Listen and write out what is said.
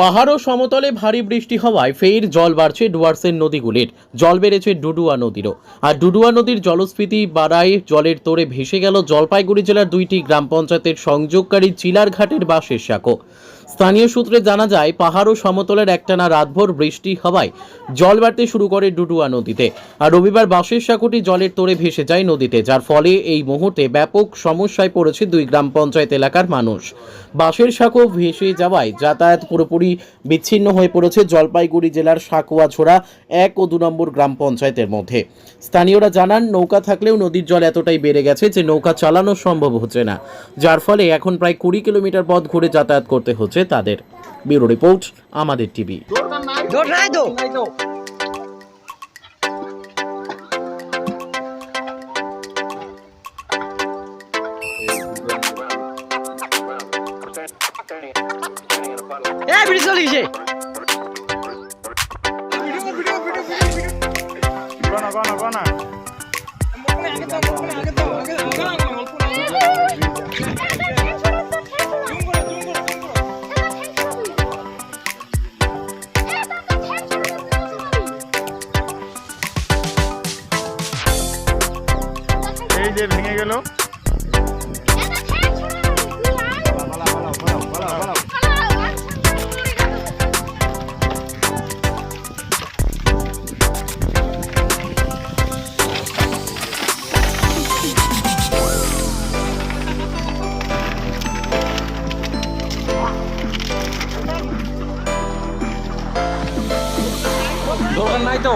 পাহাড় ও সমতলে ভারী বৃষ্টি হওয়ায় ফের জল বাড়ছে ডুয়ার্সের নদীগুলির। জল বেড়েছে ডুডুয়া নদীরও। আর ডুডুয়া নদীর জলস্ফীতি বাড়ায় জলের তোড়ে ভেসে গেল জলপাইগুড়ি জেলার দুইটি গ্রাম পঞ্চায়েতের সংযোগকারী চিলার ঘাটের বাসের সাঁকো। স্থানীয় সূত্রে জানা যায়, পাহাড় ও সমতলের একটানা রাতভর বৃষ্টি হওয়ায় জল বাড়তে শুরু করে ডুডুয়া নদীতে। আর রবিবার বাঁশের সাঁকোটি জলের তোড়ে ভেসে যায় নদীতে, যার ফলে এই মুহূর্তে ব্যাপক সমস্যায় পড়েছে দুই গ্রাম পঞ্চায়েত এলাকার মানুষ। বাঁশের সাঁকো ভেসে যাওয়ায় যাতায়াত পুরোপুরি বিচ্ছিন্ন হয়ে পড়েছে জলপাইগুড়ি জেলার সাকুয়াছড়া এক ও দু নম্বর গ্রাম পঞ্চায়েতের মধ্যে। স্থানীয়রা জানান, নৌকা থাকলেও নদীর জল এতটাই বেড়ে গেছে যে নৌকা চালানো সম্ভব হচ্ছে না, যার ফলে এখন প্রায় কুড়ি কিলোমিটার পথ ঘুরে যাতায়াত করতে হচ্ছে। তাদের। ব্যুরো রিপোর্ট আমাদের টিভি। দৌড় তো। এ ভিডিও চলিছে Gana, gana, gana. এই যে ভেঙে গেল দোকান নাই তো